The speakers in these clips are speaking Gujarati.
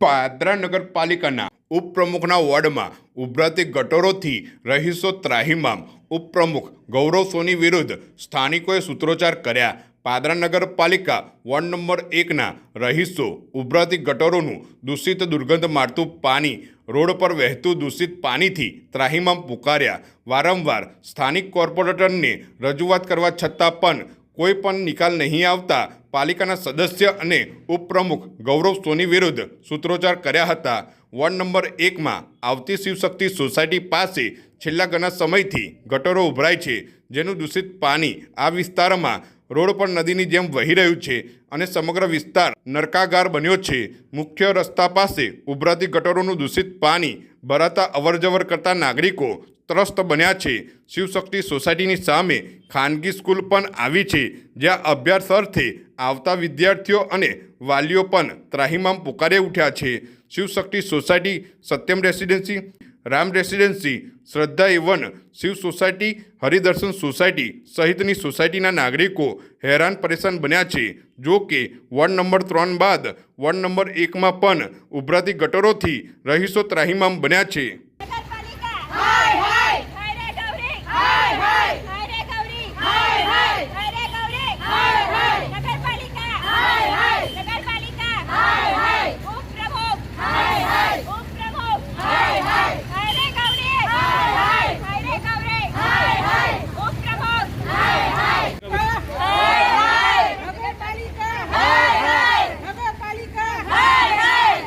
પાદરા નગરપાલિકાના ઉપપ્રમુખના વોર્ડમાં ઉભરાતી ગટરોથી રહીશો ત્રાહિમામ. ઉપપ્રમુખ ગૌરવ સોની વિરુદ્ધ સ્થાનિકોએ સૂત્રોચ્ચાર કર્યા. પાદરા નગરપાલિકા વોર્ડ નંબર એકના રહીશો ઉભરાતી ગટરોનું દૂષિત દુર્ગંધ મારતું પાણી, રોડ પર વહેતું દૂષિત પાણીથી ત્રાહિમામ પુકાર્યા. વારંવાર સ્થાનિક કોર્પોરેટરને રજૂઆત કરવા છતાં પણ કોઈ પણ નિકાલ નહીં આવતા પાલિકાના સદસ્ય અને ઉપપ્રમુખ ગૌરવ સોની વિરુદ્ધ સૂત્રોચ્ચાર કર્યા હતા. વોર્ડ નંબર એકમાં આવતી શિવશક્તિ સોસાયટી પાસે છેલ્લા ઘણા સમયથી ગટરો ઉભરાય છે, જેનું દૂષિત પાણી આ વિસ્તારમાં રોડ પર નદીની જેમ વહી રહ્યું છે અને સમગ્ર વિસ્તાર નરકાગાર બન્યો છે. મુખ્ય રસ્તા પાસે ઉભરાતી ગટરોનું દૂષિત પાણી ભરાતા અવરજવર કરતા નાગરિકો ત્રસ્ત બન્યા છે. શિવશક્તિ સોસાયટીની સામે ખાનગી સ્કૂલ પણ આવી છે, જ્યાં અભ્યાસ અર્થે આવતા વિદ્યાર્થીઓ અને વાલીઓ પણ ત્રાહિમામ પુકારે ઉઠ્યા છે. Shivshakti society, Satyam residency, Ram residency, Shraddha Avon, Shiv society, Haridarshan society સહિતની સોસાયટીના નાગરિકો હેરાન પરેશાન બન્યા છે. જો કે, વોર્ડ નંબર ત્રણ બાદ વોર્ડ નંબર એકમાં પણ ઉભરાતી ગટરોથી રહીશો ત્રાહિમામ બન્યા છે નગરપાલિકા હાય હાય હાય રે ગૌરી હાય હાય હાય રે ગૌરી હાય હાય હાય રે ગૌરી હાય હાય નગરપાલિકા હાય હાય નગરપાલિકા હાય હાય ઉપપ્રમુખ હાય હાય ઉપપ્રમુખ હાય હાય હાય રે ગૌરી હાય હાય હાય રે ગૌરી હાય હાય ઉપપ્રમુખ હાય હાય હાય હાય નગરપાલિકા હાય હાય નગરપાલિકા હાય હાય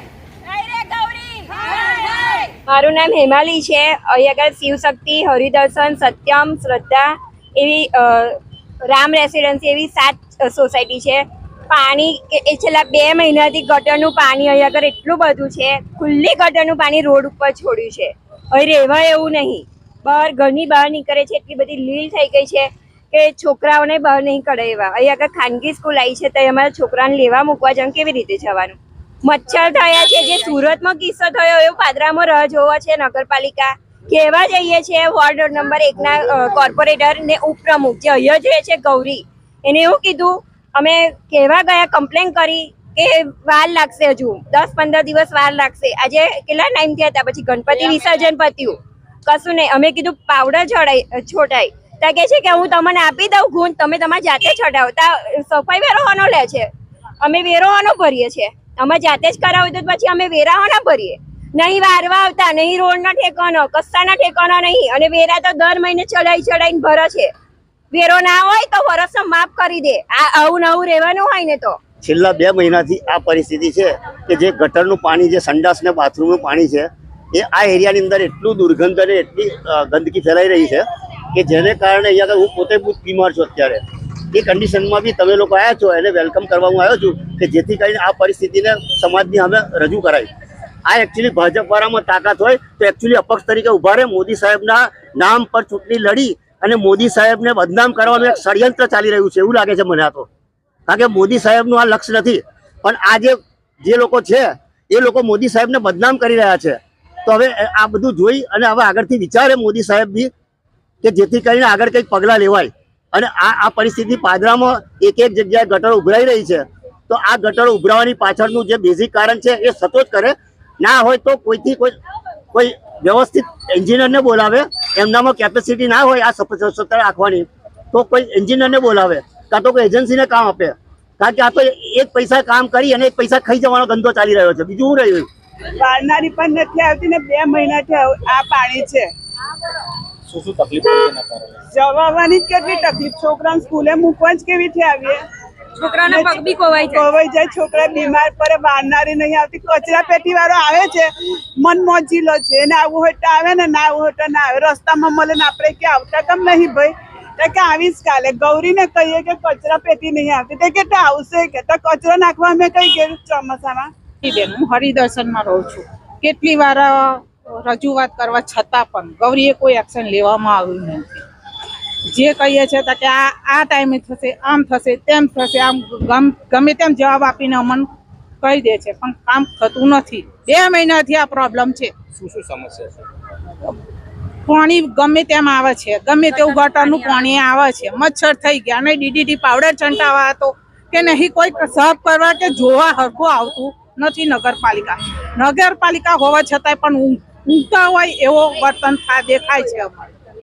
હાય રે ગૌરી હાય હાય મારું નામ હેમાલી છે. અહીં આગળ શિવશક્તિ હરિદર્શન, સત્યમ, શ્રદ્ધા એવી રામ રેસિડન્સી એવી સાત સોસાયટી છે. પાણી એ છેલ્લા બે મહિનાથી ગટરનું પાણી અહીં આગળ એટલું બધું છે, ખુલ્લી ગટરનું પાણી રોડ ઉપર છોડ્યું છે. અહીં રહેવાય એવું નહીં. બહાર ઘરની બહાર નીકળે છે, એટલી બધી લીલ થઈ ગઈ છે કે છોકરાઓને બહાર નહીં કરે એવા. અહીં આગળ ખાનગી સ્કૂલ આવી છે, તો અમારા છોકરાને લેવા મૂકવા જવાનું કેવી રીતે જવાનું? મચ્છર થયા છે જે સુરતમાં કિસ્સો થયો એવો પાદરામાં રહ જોવા છે નગરપાલિકા. કહેવા જઈએ છીએ વોર્ડ નંબર એકના કોર્પોરેટર ને ઉપપ્રમુખ જે અહીંયા જોઈએ છે ગૌરી. એને એવું કીધું અમે કહેવા ગયા કમ્પ્લેન કરી કે વાર લાગશે હજુ. દસ પંદર દિવસ વાર લાગશે. આજે કેટલા ટાઈમ થયા હતા? પછી ગણપતિ વિસર્જન પત્યું. કશું નહીં. અમે કીધું પાવડર ચડાઈ છોટાઈ ત્યાં કહે છે કે હું તમને આપી દઉં ગુણ. તમે તમારી જાતે છોડાવો ત્યાં સફાઈ વેરોવાનો લે છે. અમે વેરોવાનો ભરીએ છીએ. અમે જાતે જ કરાવ્યું તો પછી અમે વેરાઓ ના ભરીએ. નહીં વારવા આવતા, નહીં રોડના ઠેકાનો કસ્સાના ઠેકાનો નહીં. અને વેરા તો દર મહિને ચડાઈ ચડાઈને ભરે છે. વેરો ના હોય તો વરસનો માફ કરી દે. આ આવું નવું રહેવાનું હોય ને તો. છેલ્લા બે મહિનાથી આ પરિસ્થિતિ છે કે જે ગટરનું પાણી, જે સંડાસ ને બાથરૂમનું પાણી છે, એ આ એરિયાની અંદર એટલું દુર્ગંધ અને એટલી ગંદકી ફેલાઈ રહી છે કે જેને કારણે અહીંયા હું પોતે બહુ બીમાર છું અત્યારે. એ કન્ડિશનમાં બી તમે લોકો આવ્યા છો, એને વેલકમ કરવા હું આવ્યો છું કે જેથી કરીને આ પરિસ્થિતિને સમાજની અમે રજૂ કરાય આ એકચ્યુઅલી ભાજપવાળામાં તાકાત હોય તો એકચ્યુઅલી અપક્ષ તરીકે ઊભા રહે, મોદી સાહેબના નામ પર ચૂંટણી લડી અને મોદી સાહેબને બદનામ કરવાનું એક ષડયંત્ર ચાલી રહ્યું છે એવું લાગે છે મને આ તો. કારણ કે મોદી સાહેબનું આ લક્ષ્ય નથી. પણ આ જે જે લોકો છે, એ લોકો મોદી સાહેબને બદનામ કરી રહ્યા છે. તો હવે આ બધું જોઈ અને હવે આગળથી વિચારે મોદી સાહેબ બી કે જેથી કરીને આગળ કંઈક પગલાં લેવાય. અને આ આ પરિસ્થિતિ પાદરામાં એક એક જગ્યાએ ગટર ઉભરાઈ રહી છે. તો આ ગટર ઉભરાવાની પાછળનું જે બેઝિક કારણ છે, એ સતોજ કરે. ના હોય તો કોઈથી કોઈ કોઈ વ્યવસ્થિત એન્જિનિયરને બોલાવે. એમનામાં કેપેસિટી ના હોય આ સત્તા રાખવાની, તો કોઈ એન્જિનિયરને બોલાવે કાં તો કોઈ એજન્સીને કામ આપે. કારણ કે આ તો એક પૈસા કામ કરી અને એક પૈસા ખાઈ જવાનો ધંધો ચાલી રહ્યો છે. બીજું શું રહ્યું? વારનારી પણ નથી આવતી ને બે મહિનાથી આ પાણી છે. શું શું તકલીફ જવાની જ કેટલી તકલીફ? છોકરાને સ્કૂલે મૂકવા જ કેવી થી આવીએ? છોકરાના પગ બી કોવાઈ કોવાઈ જાય છોકરા બીમાર પડે વારનારી નહીં આવતી. કચરા પેટી વાળો આવે છે મન મોજીલો છે. એને આવું હોય તો આવે ને ના આવું હોય તો ના આવે. રસ્તામાં મળે ને આપણે કે આવતા કેમ નહીં ભાઈ? કે આવીશ કાલે. ગૌરીને કહીએ કે કચરા પેટી નહીં આવતી. તે કે આવશે કે. તો કચરો નાખવા અમે કઈ ગયું ચોમાસામાં? બેન હું હરિદર્શનમાં રહું છું. કેટલી વાર રજૂઆત કરવા છતાં પણ ગૌરીએ કોઈ એક્શન લેવામાં આવ્યું નથી. જે કહીએ છે તો કે આ આ ટાઈમે થશે આમ થશે તેમ થશે આમ ગમ- ગમે તેમ જવાબ આપીને અમને કહી દે છે પણ કામ થતું નથી. બે મહિનાથી આ પ્રોબ્લેમ છે. શું શું સમસ્યા છે? પાણી ગમે તેમ આવે છે ગમે તેવું ગટરનું પાણી આવે છે મચ્છર થઈ ગયા અને ડીડીટી પાવડર છંટાવા હતો કે નહીં કોઈ સાફ કરવા કે જોવા હરખું આવતું નથી નગરપાલિકા. નગરપાલિકા હોવા છતાંય પણ ઊંઘ- ઊંઘતા હોય એવો વર્તન થાય દેખાય છે. અમારે